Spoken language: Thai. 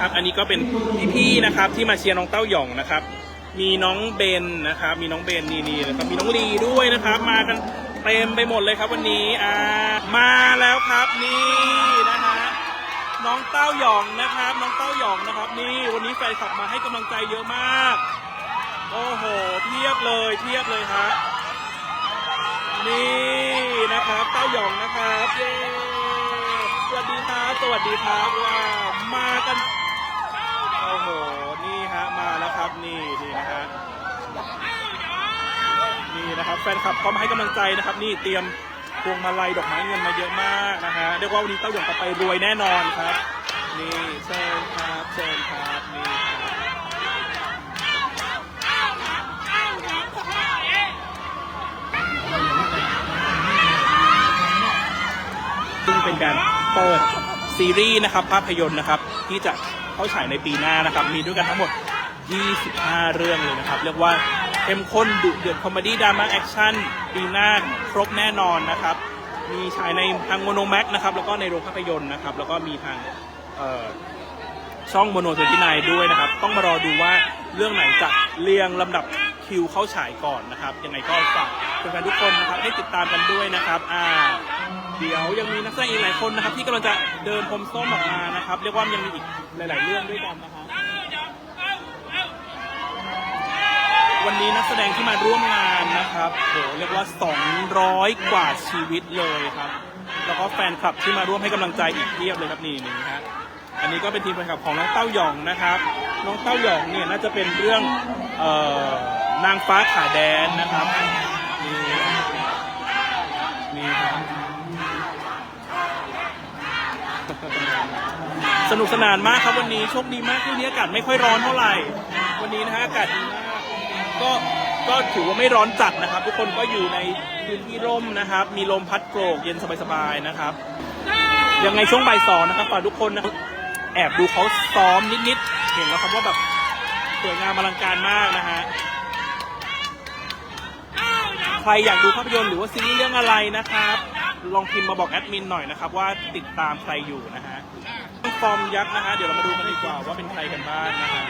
ครับอันนี้ก็เป็นพี่ๆนะครับที่มาเชียร์น้องเต้าหย่องนะครับ มีน้องเบนนะครับ มีน้องเบนนี่นี่นะครับมีน้องลีด้วยนะครับ มากันเต็มไปหมดเลยครับวันนี้อ่ามาแล้วครับนี่นะฮะน้องเต้าหย่องนะครับ น้องเต้าหย่องนะครับ นี่วันนี้แฟนคลับมาให้กำลังใจเยอะมาก โอ้โหเทียบเลยเทียบเลยฮะนี่นะครับเต้าหย่องนะครับเย้สวัสดีครับสวัสดีครับว้าวมากัน โอ้โห นี่ฮะ มาแล้วครับ นี่นี่นะฮะนี่นะครับแฟนคลับพร้อมให้กำลังใจนะครับ นี่เตรียมพวงมาลัยดอกไม้เงินมาเยอะมากนะฮะเรียกว่าวันนี้เต้าหยงกลับไปรวยแน่นอนครับ นี่เชิญครับเชิญครับนี่ซึ่งเป็นการเปิดซีรีส์นะครับภาพยนตร์นะครับที่จะเข้าฉายในปีหน้านะครับ มีด้วยกันทั้งหมด 25 เรื่องเลยนะครับ เรียกว่าเข้มข้นดุเดือดคอมเมดี้ดราม่าแอคชั่นปีหน้าครบแน่นอนนะครับ มีฉายในทางโมโนแม็กนะครับ แล้วก็ในโรงภาพยนตร์นะครับ แล้วก็มีทางช่องโมโนเทนที่นายด้วยนะครับ ต้องมารอดูว่าเรื่องไหนจะเรียงลำดับคิวเข้าฉายก่อนนะครับ ยังไงก็ฝากแฟนๆทุกคนนะครับให้ติดตามกันด้วยนะครับอ่าเดี๋ยวยังมีนักแสดงอีกหลายคนนะครับ ที่กำลังจะเดินพรมส้มออกมานะครับ เรียกว่ายังมีอีกหลาย ๆ เรื่องด้วยกันนะครับ วันนี้นักแสดงที่มาร่วมงานนะครับโหเรียกว่า 200 กว่าชีวิตเลยครับ แล้วก็แฟนคลับที่มาร่วมให้กำลังใจอีกเพียบเลยครับนี่นี่ฮะอันนี้ก็เป็นทีมแฟนคลับของน้องเต้าหยองนะครับ น้องเต้าหยองเนี่ยน่าจะเป็นเรื่องเอ่อนางฟ้าขาแดนนะครับนี่นี่ครับ สนุกสนานมากครับวันนี้โชคดีมากที่วันนี้อากาศไม่ค่อยร้อนเท่าไหร่ วันนี้นะฮะอากาศดีมาก ก็ก็ถือว่าไม่ร้อนจัดนะครับ ทุกคนก็อยู่ในพื้นที่ร่มนะครับ มีลมพัดโกรกเย็นสบายๆนะครับ ยังไงช่วงบ่ายสองนะครับฝากทุกคนนะแอบดูเขาซ้อมนิดๆเห็นแล้วครับว่าแบบสวยงามอลังการมากนะฮะใครอยากดูภาพยนตร์หรือว่าซีรีส์เรื่องอะไรนะครับ ลองพิมพ์มาบอกแอดมินหน่อยนะครับ ว่าติดตามใครอยู่นะฮะฟอร์มยักษ์นะฮะเดี๋ยวเรามาดูกันดีกว่าว่าเป็นใครกันบ้างนะฮะ